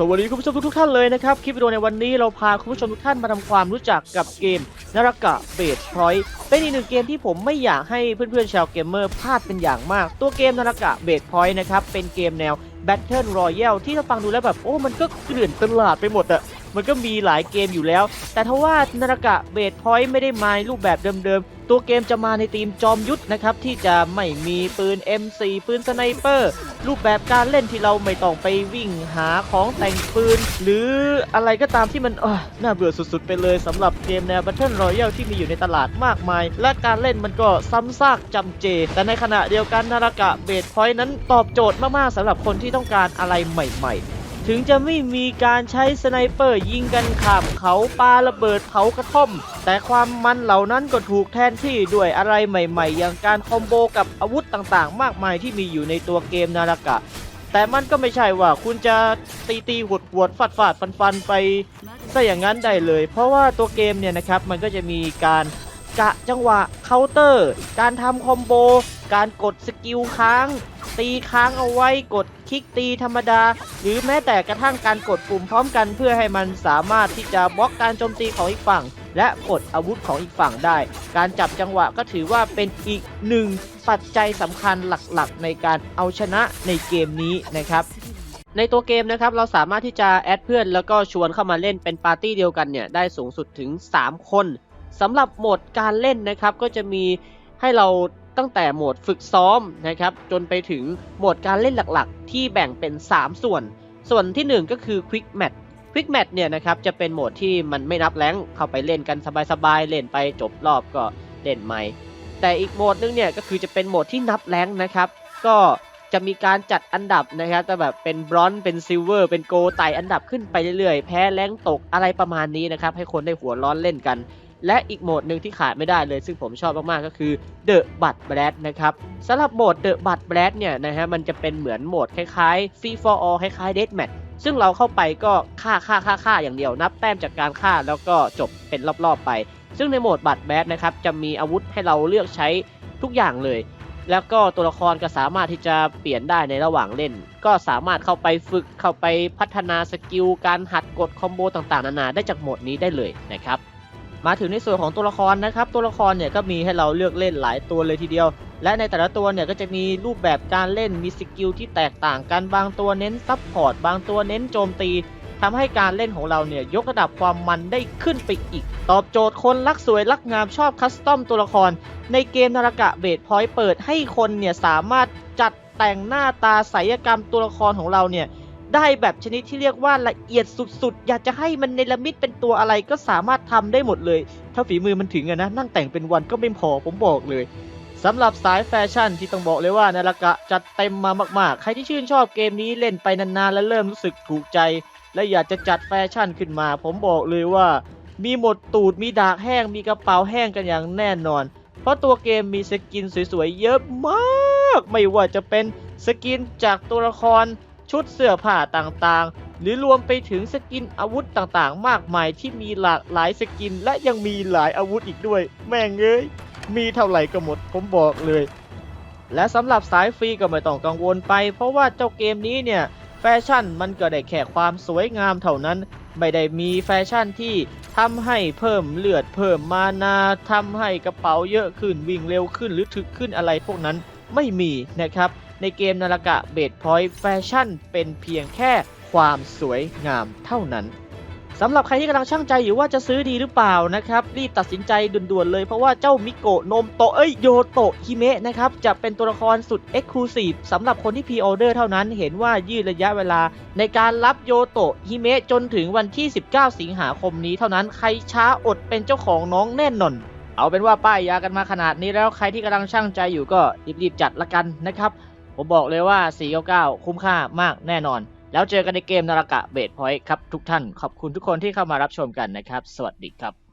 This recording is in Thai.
สวัสดีคุณผู้ชมทุกท่านเลยนะครับ คลิปวิดีโอในวันนี้เราพาคุณผู้ชมทุกท่านมาทำความรู้จักกับเกมนารกะเบดพอยต์เป็นอีกหนึ่งเกมที่ผมไม่อยากให้เพื่อนๆชาวเกมเมอร์พลาดเป็นอย่างมาก ตัวเกมนารกะเบดพอยต์นะครับเป็นเกมแนว Battle Royale ที่ถ้าฟังดูแล้วแบบโอ้มันก็เกลื่อนตลาดไปหมดอะ มันก็มีหลายเกมอยู่แล้ว แต่ทว่านารากะเบดพอยต์ไม่ได้มาในรูปแบบเดิมๆ ตัวเกมจะมาในธีมจอมยุทธนะครับ ที่จะไม่มีปืน M4 ปืนสไนเปอร์ รูปแบบการเล่นที่เราไม่ต้องไปวิ่งหาของแต่งปืน หรืออะไรก็ตามที่มันน่าเบื่อสุดๆ ไปเลยสำหรับเกมแนว Battle Royale ที่มีอยู่ในตลาดมากมาย และการเล่นมันก็ซ้ำซากจำเจ แต่ในขณะเดียวกันนารากะเบดพอยต์นั้นตอบโจทย์มากๆสำหรับคนที่ต้องการอะไรใหม่ ๆ ถึงจะไม่มีการใช้สไนเปอร์ยิงกันข้ามเขาปาระเบิดเผากระท่อม แต่ความมันเหล่านั้นก็ถูกแทนที่ด้วยอะไรใหม่ๆ อย่างการคอมโบกับอาวุธต่างๆ มากมายที่มีอยู่ในตัวเกมนารากะ แต่มันก็ไม่ใช่ว่าคุณจะตีตีหดหวดฟาดฟาดฟันฟันไปซะอย่างนั้นได้เลย เพราะว่าตัวเกมเนี่ยนะครับมันก็จะมีการกะจังหวะเคาน์เตอร์ การทำคอมโบ การกดสกิลค้าง ตีค้างเอาไว้กดคลิกตีธรรมดา หรือแม้แต่กระทั่งการกดปุ่มพร้อมกันเพื่อให้มันสามารถที่จะบล็อกการโจมตีของอีกฝั่ง และกดอาวุธของอีกฝั่งได้ การจับจังหวะก็ถือว่าเป็นอีกหนึ่งปัจจัยสำคัญหลักๆ ในการเอาชนะในเกมนี้นะครับในตัวเกมนะครับเราสามารถที่จะแอดเพื่อนแล้วก็ชวนเข้ามาเล่นเป็นปาร์ตี้เดียวกันเนี่ยได้สูงสุดถึง 3 คนสำหรับโหมดการเล่นนะครับก็จะมีให้เรา ตั้งแต่โหมดฝึกซ้อมนะครับจนไปถึงโหมดการเล่นหลักๆ ที่แบ่งเป็น 3 ส่วน ส่วนทีหนึ่1 ก็คือ Quick Match Quick Match เนี่ยนะครับจะเป็นโหมดที่มันไม่นับแรงเข้าไปเล่นกันสบายๆ เล่นไปจบรอบก็เล่นใหม่ แต่อีกโหมดนึงเนี่ยก็คือจะเป็นโหมดที่นับแรงนะครับก็จะมีการจัดอันดับนะครับแต่แบบเป็นบรอนซ์เป็นซิลเวอร์เป็นโกลไต่อันดับขึ้นไปเรื่อยๆ แพ้แรงตกอะไรประมาณนี้นะครับให้คนได้หัวร้อนเล่นกัน และอีกโหมดหนึ่งที่ขาดไม่ได้เลย ซึ่งผมชอบมากๆก็คือ The b u t b r a d นะครับสำหรับโหมด The b u t b r a d เนี่ยนะฮะมันจะเป็นเหมือนโหมดคล้ายๆ Free for All คล้ายๆ Deathmatch ซึ่งเราเข้าไปก็ฆ่าฆ่าฆ่าฆ่าอย่างเดียวนับแต้มจากการฆ่าแล้วก็จบเป็นรอบๆไป ซึ่งในโหมดบัตรแบดนะครับจะมีอาวุธให้เราเลือกใช้ทุกอย่างเลย แล้วก็ตัวละครก็สามารถที่จะเปลี่ยนได้ในระหว่างเล่น ก็สามารถเข้าไปฝึกเข้าไปพัฒนาสกิลการหัดกดคอมโบต่างๆ นานาได้จากโหมดนี้ได้เลยนะครับ มาถึงในส่วนของตัวละครนะครับ ตัวละครเนี่ยก็มีให้เราเลือกเล่นหลายตัวเลยทีเดียว และในแต่ละตัวเนี่ยก็จะมีรูปแบบการเล่นมีสกิลที่แตกต่างกันบางตัวเน้นซับพอร์ตบางตัวเน้นโจมตีทำให้การเล่นของเราเนี่ยยกระดับความมันได้ขึ้นไปอีก ตอบโจทย์คนรักสวยรักงามชอบคัสตอมตัวละคร ในเกมนารกะเบดพอยต์เปิดให้คนเนี่ยสามารถจัดแต่งหน้าตาศิลปกรรมตัวละครของเราเนี่ย ได้แบบชนิดที่เรียกว่าละเอียดสุดๆ อยากจะให้มันเนรมิตเป็นตัวอะไรก็สามารถทำได้หมดเลย ถ้าฝีมือมันถึงอะนะ นั่งแต่งเป็นวันก็ไม่พอผมบอกเลยสำหรับสายแฟชั่นที่ต้องบอกเลยว่านารากะจัดเต็มมามากๆ ใครที่ชื่นชอบเกมนี้เล่นไปนานๆ แล้วเริ่มรู้สึกถูกใจ และอยากจะจัดแฟชั่นขึ้นมา ผมบอกเลยว่า มีหมดตูดมีดากแห้งมีกระเป๋าแห้งกันอย่างแน่นอน เพราะตัวเกมมีสกินสวยๆเยอะมาก ไม่ว่าจะเป็นสกินจากตัวละคร ชุดเสื้อผ้าต่างๆ หรือรวมไปถึงสกินอาวุธต่างๆ มากมายที่มีหลากหลายสกิน และยังมีหลายอาวุธอีกด้วย แม่งเอ้ยมีเท่าไหร่ก็หมดผมบอกเลย และสำหรับสายฟรีก็ไม่ต้องกังวลไป เพราะว่าเจ้าเกมนี้เนี่ยแฟชั่นมันก็ได้แค่ความสวยงามเท่านั้น ไม่ได้มีแฟชั่นที่ทำให้เพิ่มเลือดเพิ่มมานาทำให้กระเป๋าเยอะขึ้นวิ่งเร็วขึ้นหรือถึกขึ้นอะไรพวกนั้นไม่มีนะครับ ในเกมนารากะเบดพอยต์แฟชั่นเป็นเพียงแค่ความสวยงามเท่านั้นสำหรับใครที่กำลังช่างใจอยู่ว่าจะซื้อดีหรือเปล่านะครับ รีบตัดสินใจด่วนๆเลยเพราะว่าเจ้ามิโกะโนมโตเอ้ยโยโตะฮิเมะนะครับ จะเป็นตัวละครสุด Exclusive สำหรับคนที่พรีออเดอร์เท่านั้นเห็นว่ายืดระยะเวลา ในการรับโยโตะฮิเมะจนถึงวันที่ 19 สิงหาคมนี้เท่านั้นใครช้าอดเป็นเจ้าของน้องแน่นอนเอาเป็นว่าป้ายยากันมาขนาดนี้แล้วใครที่กำลังช่างใจอยู่ก็รีบๆจัดละกันนะครับ ผมบอกเลยว่า 499 คุ้มค่ามากแน่นอน แล้วเจอกันในเกมนารากะเบดพอยต์ครับทุกท่าน ขอบคุณทุกคนที่เข้ามารับชมกันนะครับ สวัสดีครับ